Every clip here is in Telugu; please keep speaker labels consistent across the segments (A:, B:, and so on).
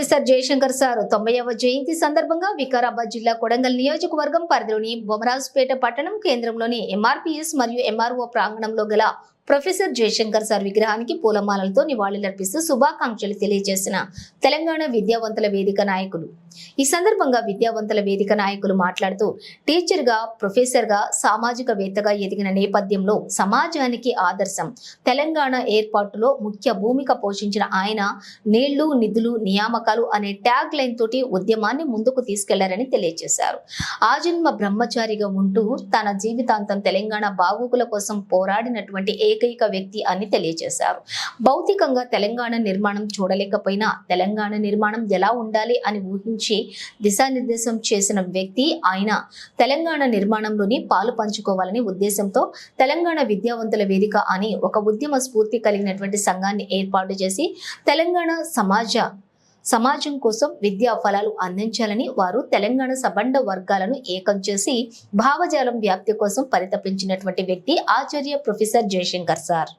A: ప్రొఫెసర్ జయశంకర్ సార్ తొంభైవ జయంతి సందర్భంగా వికారాబాద్ జిల్లా కొడంగల్ నియోజకవర్గం పరిధిలోని బొమరాజుపేట పట్టణం కేంద్రంలోని ఎంఆర్పీఎస్ మరియు ఎంఆర్ఓ ప్రాంగణంలో గల ప్రొఫెసర్ జయశంకర్ సార్ విగ్రహానికి పూలమాలలతో నివాళులర్పిస్తూ శుభాకాంక్షలు తెలియజేసిన తెలంగాణ విద్యావంతుల వేదిక నాయకులు. ఈ సందర్భంగా విద్యావంతుల వేదిక నాయకులు మాట్లాడుతూ టీచర్గా ప్రొఫెసర్గా సామాజికవేత్తగా ఎదిగిన నేపథ్యంలో సమాజానికి ఆదర్శం. తెలంగాణ ఏర్పాటులో ముఖ్య భూమిక పోషించిన ఆయన నీళ్ళు నిధులు నియామకాలు అనే ట్యాగ్ లైన్ తోటి ఉద్యమాన్ని ముందుకు తీసుకెళ్ళారని తెలియజేశారు. ఆజన్మ బ్రహ్మచారిగా ఉంటూ తన జీవితాంతం తెలంగాణ బాగుకుల కోసం పోరాడినటువంటి ఏకైక వ్యక్తి అని తెలియజేశారు. భౌతికంగా తెలంగాణ నిర్మాణం చూడలేకపోయినా తెలంగాణ నిర్మాణం ఎలా ఉండాలి అని ఊహించి దిశానిర్దేశం చేసిన వ్యక్తి ఆయన తెలంగాణ నిర్మాణంలోని పాలు పంచుకోవాలని ఉద్దేశంతో తెలంగాణ విద్యావంతుల వేదిక అని ఒక ఉద్యమ స్ఫూర్తి కలిగినటువంటి సంఘాన్ని ఏర్పాటు చేసి తెలంగాణ సమాజ సమాజం కోసం విద్యా ఫలాలు అందించాలని వారు తెలంగాణ సబండ వర్గాలను ఏకం చేసి భావజాలం వ్యాప్తి కోసం పరితపించినటువంటి వ్యక్తి ఆచార్య ప్రొఫెసర్ జయశంకర్ సార్.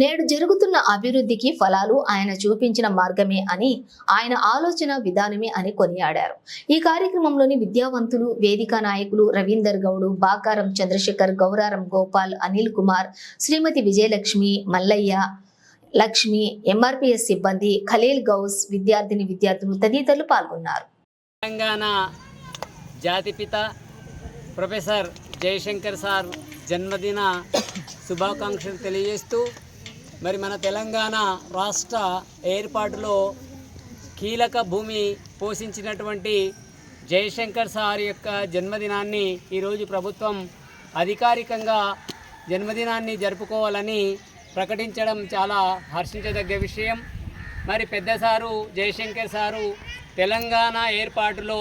A: నేడు జరుగుతున్న అభివృద్ధికి ఫలాలు ఆయన చూపించిన మార్గమే అని ఆయన ఆలోచన విధానమే అని కొనియాడారు. ఈ కార్యక్రమంలోని విద్యావంతులు వేదిక నాయకులు రవీందర్ గౌడు బాకారం చంద్రశేఖర్ గౌరారం గోపాల్ అనిల్ కుమార్ శ్రీమతి విజయలక్ష్మి మల్లయ్య లక్ష్మి ఎంఆర్పిఎస్ సిబ్బంది ఖలీల్ గౌస్ విద్యార్థిని విద్యార్థులు తదితరులు పాల్గొన్నారు.
B: తెలంగాణ జాతిపిత ప్రొఫెసర్ జయశంకర్ సార్ జన్మదిన శుభాకాంక్షలు తెలియజేస్తూ మరి మన తెలంగాణ రాష్ట్ర ఏర్పాటులో కీలక భూమి పోషించినటువంటి జయశంకర్ సార్ యొక్క జన్మదినాన్ని ఈరోజు ప్రభుత్వం అధికారికంగా జన్మదినాన్ని జరుపుకోవాలని ప్రకటించడం చాలా హర్షించదగ్గ విషయం. మరి పెద్ద సారు జయశంకర్ సారు తెలంగాణ ఏర్పాటులో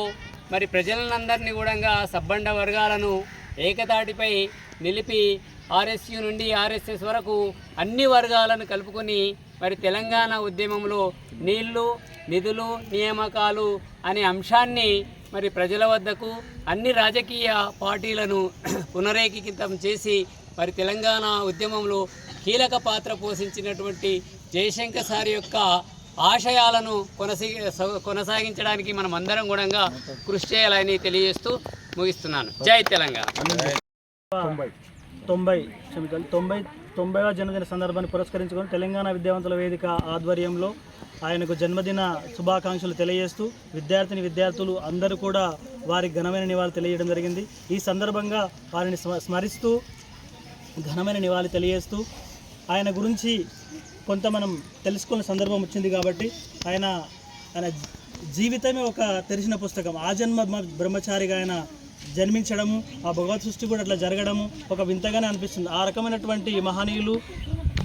B: మరి ప్రజలందరినీ కూడా సబ్బండ వర్గాలను ఏకతాటిపై నిలిపి ఆర్ఎస్యు నుండి ఆర్ఎస్ఎస్ వరకు అన్ని వర్గాలను కలుపుకొని మరి తెలంగాణ ఉద్యమంలో నీళ్ళు నిధులు నియామకాలు అనే అంశాన్ని మరి ప్రజల వద్దకు అన్ని రాజకీయ పార్టీలను పునరేకీకృతం చేసి మరి తెలంగాణ ఉద్యమంలో కీలక పాత్ర పోషించినటువంటి జయశంకర్ సార్ యొక్క ఆశయాలను కొనసీ కొనసాగించడానికి మనం అందరం కూడా కృషి చేయాలని తెలియజేస్తూ ముగిస్తున్నాను. జై తెలంగాణ.
C: తొంభై. క్షమించాలి తొంభై తొంభైవ జన్మదిన సందర్భాన్ని పురస్కరించుకొని తెలంగాణ విద్యావంతుల వేదిక ఆధ్వర్యంలో ఆయనకు జన్మదిన శుభాకాంక్షలు తెలియజేస్తూ విద్యార్థిని విద్యార్థులు అందరూ కూడా వారి ఘనమైన నివాళి తెలియడం జరిగింది. ఈ సందర్భంగా వారిని స్మ- స్మరిస్తూ ఘనమైన నివాళి తెలియజేస్తూ ఆయన గురించి కొంత మనం తెలుసుకున్న సందర్భం వచ్చింది కాబట్టి ఆయన ఆయన జీవితమే ఒక తెరిచిన పుస్తకం. ఆ జన్మ బ్రహ్మచారిగా ఆయన జన్మించడము ఆ భగవత్ సృష్టి కూడా అట్లా జరగడము ఒక వింతగానే అనిపిస్తుంది. ఆ రకమైనటువంటి మహనీయులు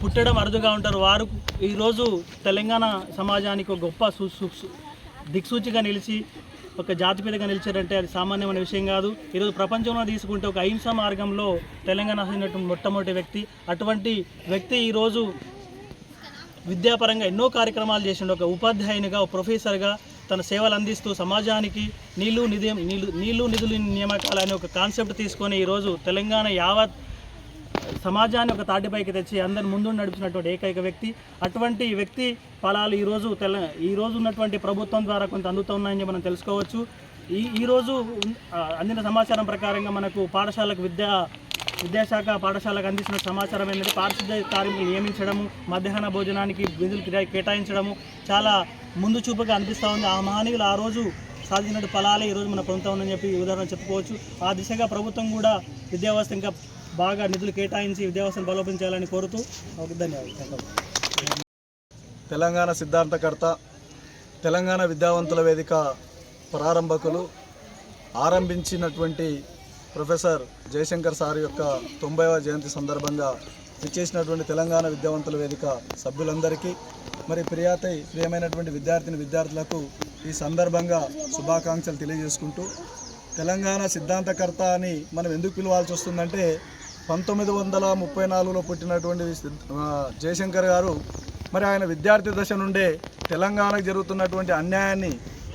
C: పుట్టడం అరుదుగా ఉంటారు. వారు ఈరోజు తెలంగాణ సమాజానికి ఒక గొప్ప సు సు- దిక్సూచిగా నిలిచి ఒక జాతిపేదగా నిలిచారంటే అది సామాన్యమైన విషయం కాదు. ఈరోజు ప్రపంచంలో తీసుకుంటే ఒక అహింస మార్గంలో తెలంగాణ అయినటువంటి మొట్టమొదటి వ్యక్తి అటువంటి వ్యక్తి ఈరోజు విద్యాపరంగా ఎన్నో కార్యక్రమాలు చేసిండు. ఒక ఉపాధ్యాయునిగా ఒక ప్రొఫెసర్గా తన సేవలు అందిస్తూ సమాజానికి నీళ్ళు నిధి నీళ్ళు నీళ్ళు నిధులు నియామకాలు అనే ఒక కాన్సెప్ట్ తీసుకొని ఈరోజు తెలంగాణ యావత్ సమాజాన్ని ఒక తాటిపైకి తెచ్చి అందరి ముందు నడిపినటువంటి ఏకైక వ్యక్తి. అటువంటి వ్యక్తి ఫలాలు ఈరోజు తెల ఈరోజు ఉన్నటువంటి ప్రభుత్వం ద్వారా కొంత అందుతున్నాయని మనం తెలుసుకోవచ్చు. ఈ ఈరోజు అందిన సమాచారం ప్రకారంగా మనకు పాఠశాలకు విద్యా విద్యాశాఖ పాఠశాలకు అందించిన సమాచారం ఏంటంటే పారిశుద్ధ్య కార్మికులు నియమించడము మధ్యాహ్న భోజనానికి విధులు కేటాయించడము చాలా ముందు చూపుగా అనిపిస్తూ ఉంది. ఆ మహానీయులు ఆ రోజు సాధించిన ఫలాలే ఈరోజు మన ప్రభుత్వం ఉందని చెప్పి ఉదాహరణ చెప్పుకోవచ్చు. ఆ దిశగా ప్రభుత్వం కూడా విద్యా వ్యవస్థ ఇంకా బాగా నిధులు కేటాయించి విద్యా బలోపించాలని బలోపేతం చేయాలని కోరుతూ ధన్యవాదాలు.
D: తెలంగాణ సిద్ధాంతకర్త తెలంగాణ విద్యావంతుల వేదిక ప్రారంభకులు ఆరంభించినటువంటి ప్రొఫెసర్ జయశంకర్ సార్ యొక్క తొంభైవ జయంతి సందర్భంగా విచ్చేసినటువంటి తెలంగాణ విద్యావంతుల వేదిక సభ్యులందరికీ మరి ప్రియాతై ప్రియమైనటువంటి విద్యార్థిని విద్యార్థులకు ఈ సందర్భంగా శుభాకాంక్షలు తెలియజేసుకుంటూ తెలంగాణ సిద్ధాంతకర్త అని మనం ఎందుకు పిలవాల్సి వస్తుందంటే పంతొమ్మిది వందల ముప్పై నాలుగులో పుట్టినటువంటి జయశంకర్ గారు మరి ఆయన విద్యార్థి దశ నుండే తెలంగాణకు జరుగుతున్నటువంటి అన్యాయాన్ని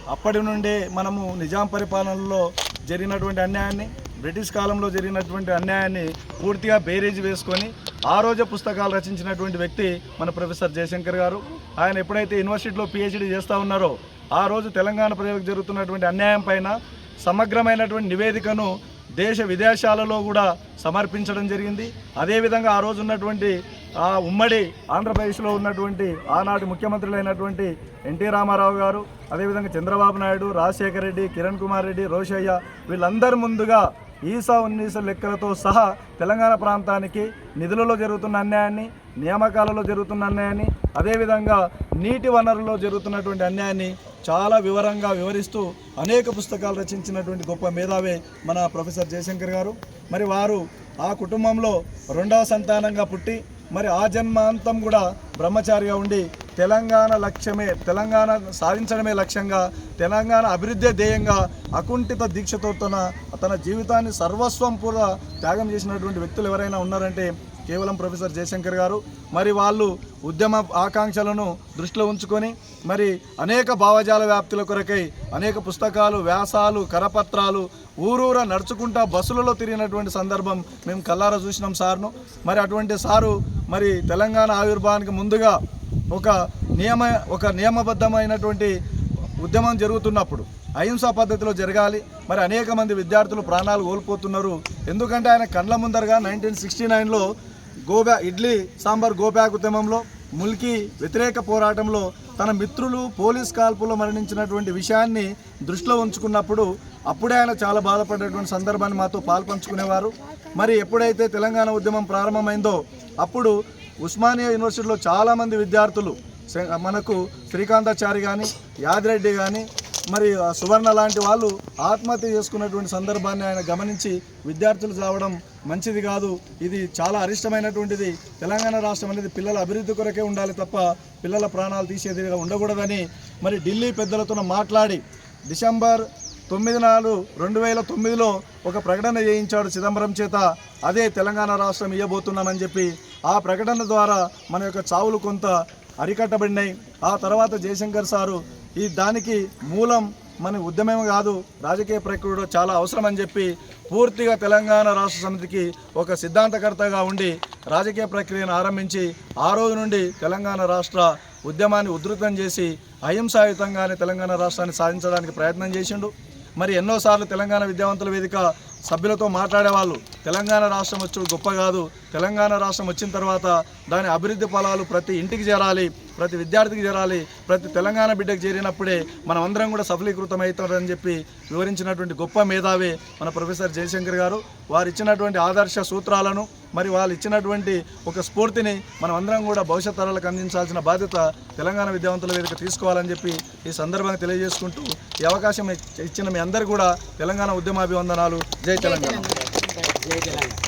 D: అప్పటి నుండే మనము నిజాం పరిపాలనలో జరిగినటువంటి అన్యాయాన్ని బ్రిటిష్ కాలంలో జరిగినటువంటి అన్యాయాన్ని పూర్తిగా బేరేజ్ వేసుకొని ఆ రోజు పుస్తకాలు రచించినటువంటి వ్యక్తి మన ప్రొఫెసర్ జయశంకర్ గారు. ఆయన ఎప్పుడైతే యూనివర్సిటీలో పిహెచ్డి చేస్తూ ఉన్నారో ఆ రోజు తెలంగాణ ప్రజలకు జరుగుతున్నటువంటి అన్యాయం పైన సమగ్రమైనటువంటి నివేదికను దేశ విదేశాలలో కూడా సమర్పించడం జరిగింది. అదేవిధంగా ఆ రోజు ఉన్నటువంటి ఆ ఉమ్మడి ఆంధ్రప్రదేశ్లో ఉన్నటువంటి ఆనాటి ముఖ్యమంత్రులైనటువంటి ఎన్టీ రామారావు గారు అదేవిధంగా చంద్రబాబు నాయుడు రాజశేఖర రెడ్డి కిరణ్ కుమార్ రెడ్డి రోషయ్య వీళ్ళందరి ముందుగా ఈసా ఉన్నీస లెక్కలతో సహా తెలంగాణ ప్రాంతానికి నిధులలో జరుగుతున్న అన్యాయాన్ని నియామకాలలో జరుగుతున్న అన్యాయాన్ని అదేవిధంగా నీటి వనరుల్లో జరుగుతున్నటువంటి అన్యాయాన్ని చాలా వివరంగా వివరిస్తూ అనేక పుస్తకాలు రచించినటువంటి గొప్ప మేధావే మన ప్రొఫెసర్ జయశంకర్ గారు. మరి వారు ఆ కుటుంబంలో రెండవ సంతానంగా పుట్టి మరి ఆ జన్మాంతం కూడా బ్రహ్మచారిగా ఉండి తెలంగాణ లక్ష్యమే తెలంగాణ సాధించడమే లక్ష్యంగా తెలంగాణ అభివృద్ధి ధ్యేయంగా అకుంఠిత దీక్షతో తన తన జీవితాన్ని సర్వస్వం కూడా త్యాగం చేసినటువంటి వ్యక్తులు ఎవరైనా ఉన్నారంటే కేవలం ప్రొఫెసర్ జయశంకర్ గారు. మరి వాళ్ళు ఉద్యమ ఆకాంక్షలను దృష్టిలో ఉంచుకొని మరి అనేక భావజాల వ్యాప్తుల కొరకై అనేక పుస్తకాలు వ్యాసాలు కరపత్రాలు ఊరూర నడుచుకుంటా బస్సులలో తిరిగినటువంటి సందర్భం మేము కల్లారా చూసినాం సార్ను. మరి అటువంటి సారు మరి తెలంగాణ ఆవిర్భావానికి ముందుగా ఒక నియమ ఒక నియమబద్ధమైనటువంటి ఉద్యమం జరుగుతున్నప్పుడు అహింసా పద్ధతిలో జరగాలి. మరి అనేక మంది విద్యార్థులు ప్రాణాలు కోల్పోతున్నారు. ఎందుకంటే ఆయన కండ్ల ముందరగా నైన్టీన్ సిక్స్టీ నైన్లో గోబ్యా ఇడ్లీ సాంబార్ గోబ్యాక్ ఉద్యమంలో ముల్కి వ్యతిరేక పోరాటంలో తన మిత్రులు పోలీస్ కాల్పులో మరణించినటువంటి విషయాన్ని దృష్టిలో ఉంచుకున్నప్పుడు అప్పుడే ఆయన చాలా బాధపడేటువంటి సందర్భాన్ని మాతో పాల్పంచుకునేవారు. మరి ఎప్పుడైతే తెలంగాణ ఉద్యమం ప్రారంభమైందో అప్పుడు ఉస్మానియా యూనివర్సిటీలో చాలామంది విద్యార్థులు మనకు శ్రీకాంతాచారి కానీ యాదిరెడ్డి కానీ మరి సువర్ణ లాంటి వాళ్ళు ఆత్మహత్య చేసుకున్నటువంటి సందర్భాన్ని ఆయన గమనించి విద్యార్థులు రావడం మంచిది కాదు. ఇది చాలా అరిష్టమైనటువంటిది. తెలంగాణ రాష్ట్రం అనేది పిల్లల అభివృద్ధి కొరకే ఉండాలి తప్ప పిల్లల ప్రాణాలు తీసేదిగా ఉండకూడదని మరి ఢిల్లీ పెద్దలతో మాట్లాడి డిసెంబర్ తొమ్మిది నాలుగు రెండు వేల తొమ్మిదిలో ఒక ప్రకటన చేయించాడు చిదంబరం చేత. అదే తెలంగాణ రాష్ట్రం ఇవ్వబోతున్నామని చెప్పి ఆ ప్రకటన ద్వారా మన యొక్క చావులు కొంత అరికట్టబడినాయి. ఆ తర్వాత జయశంకర్ సారు ఈ దానికి మూలం మన ఉద్యమం కాదు రాజకీయ ప్రక్రియ చాలా అవసరం అని చెప్పి పూర్తిగా తెలంగాణ రాష్ట్ర సమితికి ఒక సిద్ధాంతకర్తగా ఉండి రాజకీయ ప్రక్రియను ఆరంభించి ఆ రోజు నుండి తెలంగాణ రాష్ట్ర ఉద్యమాన్ని ఉధృతం చేసి అహింసాయుతంగానే తెలంగాణ రాష్ట్రాన్ని సాధించడానికి ప్రయత్నం చేసిండు. మరి ఎన్నోసార్లు తెలంగాణ విద్యావంతుల వేదిక సభ్యులతో మాట్లాడేవాళ్ళు తెలంగాణ రాష్ట్రం వచ్చి గొప్ప కాదు. తెలంగాణ రాష్ట్రం వచ్చిన తర్వాత దాని అభివృద్ధి ఫలాలు ప్రతి ఇంటికి చేరాలి ప్రతి విద్యార్థికి చేరాలి ప్రతి తెలంగాణ బిడ్డకు చేరినప్పుడే మనం అందరం కూడా సఫలీకృతం అవుతారని చెప్పి వివరించినటువంటి గొప్ప మేధావే మన ప్రొఫెసర్ జయశంకర్ గారు. వారు ఇచ్చినటువంటి ఆదర్శ సూత్రాలను మరి వాళ్ళు ఇచ్చినటువంటి ఒక స్ఫూర్తిని మనం అందరం కూడా భవిష్యత్ తరాలకు అందించాల్సిన బాధ్యత తెలంగాణ విద్యావంతుల వేదిక తీసుకోవాలని చెప్పి ఈ సందర్భంగా తెలియజేసుకుంటూ ఈ అవకాశం ఇచ్చిన మీ అందరు కూడా తెలంగాణ ఉద్యమాభివందనాలు. జై తెలంగాణ
B: జై తెలంగాణ